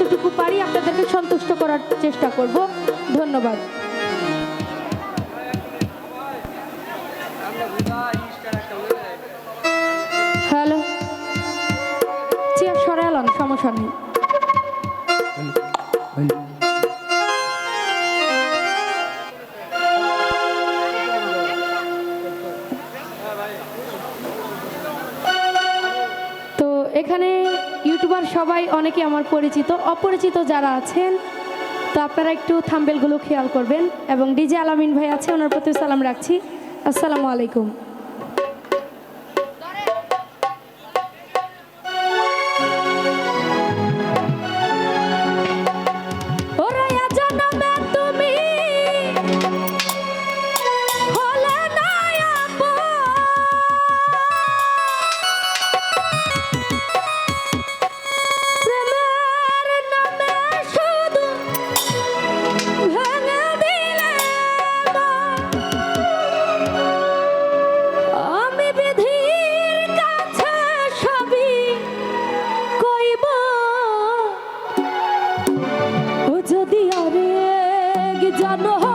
যতটুকু পারি আপনাদেরকে সন্তুষ্ট করার চেষ্টা করব। ধন্যবাদ। হ্যালো। চেয়ার সরালাম সমস্যা নেই। তো এখানে ইউটিউবার সবাই অনেকে আমার পরিচিত, অপরিচিত যারা আছেন, তো আপনারা একটু থাম্বেলগুলো খেয়াল করবেন। এবং ডিজে আলামিন ভাই আছে, ওনার প্রতি সালাম রাখছি। আসসালামু আলাইকুম। ও যদি আরেক জনম